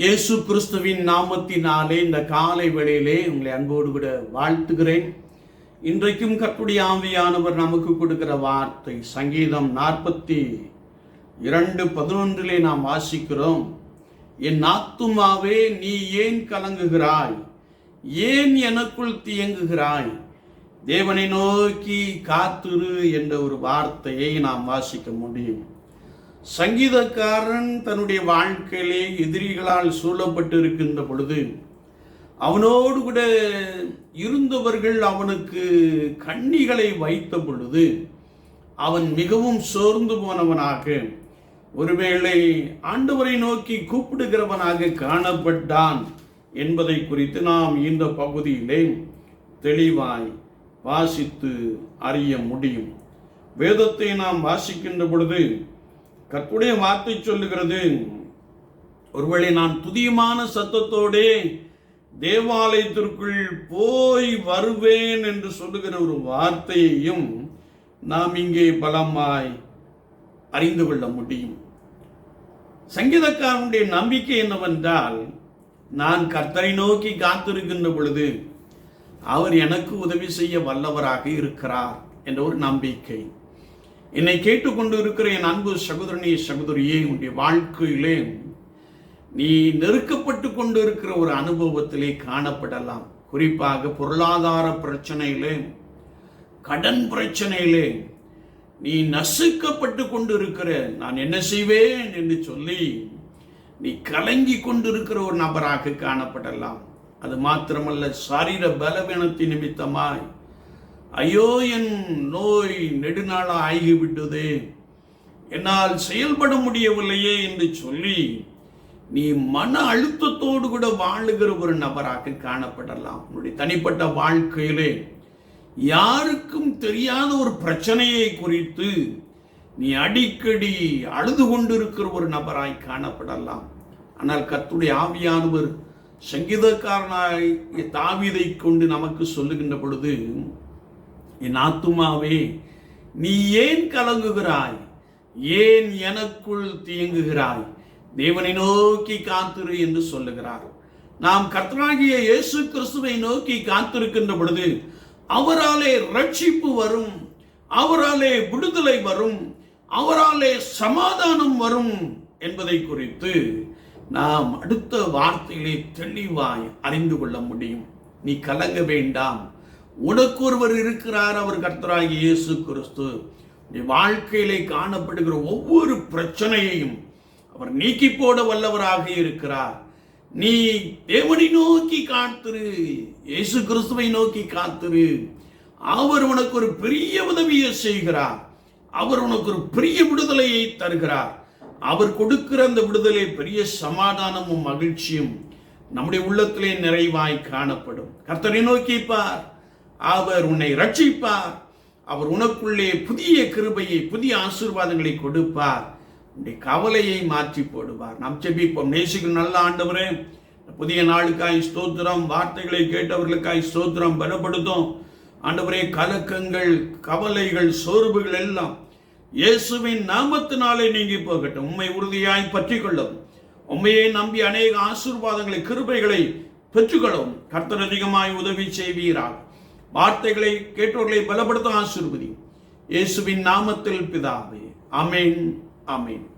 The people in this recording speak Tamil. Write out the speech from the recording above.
இயேசு கிறிஸ்துவின் நாமத்தினாலே இந்த காலை வேளையிலே உங்களை அன்போடு கூட வாழ்த்துகிறேன். இன்றைக்கும் கற்புடைய ஆவியானவர் நமக்கு கொடுக்கிற வார்த்தை சங்கீதம் நாற்பத்தி இரண்டு பதினொன்றிலே நாம் வாசிக்கிறோம். என் ஆத்துமாவே நீ ஏன் கலங்குகிறாய்? ஏன் எனக்குள் தியங்குகிறாய்? தேவனை நோக்கி காத்துரு என்ற ஒரு வார்த்தையை நாம் வாசிக்க முடியும். சங்கீதக்காரன் தன்னுடைய வாழ்க்கையிலே எதிரிகளால் சூழப்பட்டு இருக்கின்ற பொழுது அவனோடு கூட இருந்தவர்கள் அவனுக்கு கண்ணிகளை வைத்த பொழுது அவன் மிகவும் சோர்ந்து போனவனாக ஒருவேளை ஆண்டவரை நோக்கி கூப்பிடுகிறவனாக காணப்பட்டான் என்பதை குறித்து நாம் இந்த பகுதியிலே தெளிவாய் வாசித்து அறிய முடியும். வேதத்தை நாம் வாசிக்கின்ற பொழுது கற்புடைய வார்த்தை சொல்லுகிறது ஒருவேளை நான் துதியமான சத்தத்தோடே தேவாலயத்திற்குள் போய் வருவேன் என்று சொல்லுகிற ஒரு வார்த்தையையும் நாம் இங்கே பலமாய் அறிந்து கொள்ள முடியும். சங்கீதக்காரனுடைய நம்பிக்கை என்னவென்றால் நான் கர்த்தரை நோக்கி காத்திருக்கின்ற பொழுது அவர் எனக்கு உதவி செய்ய வல்லவராக இருக்கிறார் என்ற ஒரு நம்பிக்கை. என்னை கேட்டுக்கொண்டு இருக்கிற என் அன்பு சகோதரனே சகோதரியே உன்னுடைய வாழ்க்கையிலே நீ நெருக்கப்பட்டு கொண்டு இருக்கிற ஒரு அனுபவத்திலே காணப்படலாம். குறிப்பாக பொருளாதார பிரச்சனையிலே கடன் பிரச்சனையிலே நீ நசுக்கப்பட்டு கொண்டு இருக்கிற நான் என்ன செய்வேன் என்று சொல்லி நீ கலங்கி கொண்டிருக்கிற ஒரு நபராக காணப்படலாம். அது மாத்திரமல்ல சாரீர பலவீனத்தின் நிமித்தமாய் ஐயோ என் நோய் நெடுநாளாக ஆகிவிட்டது என்னால் செயல்பட முடியவில்லையே என்று சொல்லி நீ மன அழுத்தத்தோடு கூட வாழுகிற ஒரு நபராக காணப்படலாம். உன்னுடைய தனிப்பட்ட வாழ்க்கையிலே யாருக்கும் தெரியாத ஒரு பிரச்சனையை குறித்து நீ அடிக்கடி அழுது கொண்டிருக்கிற ஒரு நபராய் காணப்படலாம். ஆனால் கத்துடைய ஆவியானவர் சங்கீதக்காரனாய் தாவிதை கொண்டு நமக்கு சொல்லுகின்ற பொழுது என் ஆத்துமாவே நீ ஏன் கலங்குகிறாய்? ஏன் எனக்குள் தீங்குகிறாய்? தேவனை நோக்கி காத்திரு என்று சொல்லுகிறார். நாம் கர்த்தனாகிய இயேசு கிறிஸ்துவை நோக்கி காத்திருக்கின்ற பொழுது அவராலே ரட்சிப்பு வரும் அவராலே விடுதலை வரும் அவராலே சமாதானம் வரும் என்பதை குறித்து நாம் அடுத்த வார்த்தையிலே தெளிவாய் அறிந்து கொள்ள முடியும். நீ கலங்க வேண்டாம். உனக்கு ஒருவர் இருக்கிறார் அவர் கர்த்தராகி இயேசு கிறிஸ்து. நீ வாழ்க்கையிலே காணப்படுகிற ஒவ்வொரு பிரச்சனையையும் அவர் நீக்கி போட வல்லவராக இருக்கிறார். நீ தேவனை நோக்கி காத்துரு இயேசு கிறிஸ்துவை நோக்கி காத்திரு. அவர் உனக்கு ஒரு பெரிய உதவியை செய்கிறார். அவர் உனக்கு ஒரு பெரிய விடுதலையை தருகிறார். அவர் கொடுக்கிற அந்த விடுதலை பெரிய சமாதானமும் மகிழ்ச்சியும் நம்முடைய உள்ளத்திலே நிறைவாய் காணப்படும். கர்த்தரை நோக்கிப்பார் அவர் உன்னை ரட்சிப்பார் அவர் உனக்குள்ளே புதிய கிருபையை புதிய ஆசீர்வாதங்களை கொடுப்பார். உன்னுடைய கவலையை மாற்றி போடுவார். நாம் செபிப்போம் நேசிக்கும் நல்ல ஆண்டவரே புதிய நாளுக்காய் ஸ்தோத்திரம் வார்த்தைகளை கேட்டவர்களுக்காய் ஸ்தோத்திரம் பலப்படுத்தும். ஆண்டவரே கலக்கங்கள் கவலைகள் சோர்வுகள் எல்லாம் இயேசுவின் நாமத்தினாலே நீங்கி போகட்டும். உண்மை உறுதியாய் பற்றி கொள்ளும் உண்மையை நம்பி அநேக ஆசீர்வாதங்களை கிருபைகளை பெற்றுக்கொள்ளும். கர்த்தர் அதிகமாய் உதவி செய்வீராகும் வார்த்தைகளை கேட்டவர்களை பலப்படுத்த ஆசிர்வதி. இயேசுவின் நாமத்தில் பிதாவே. அமேன் அமேன்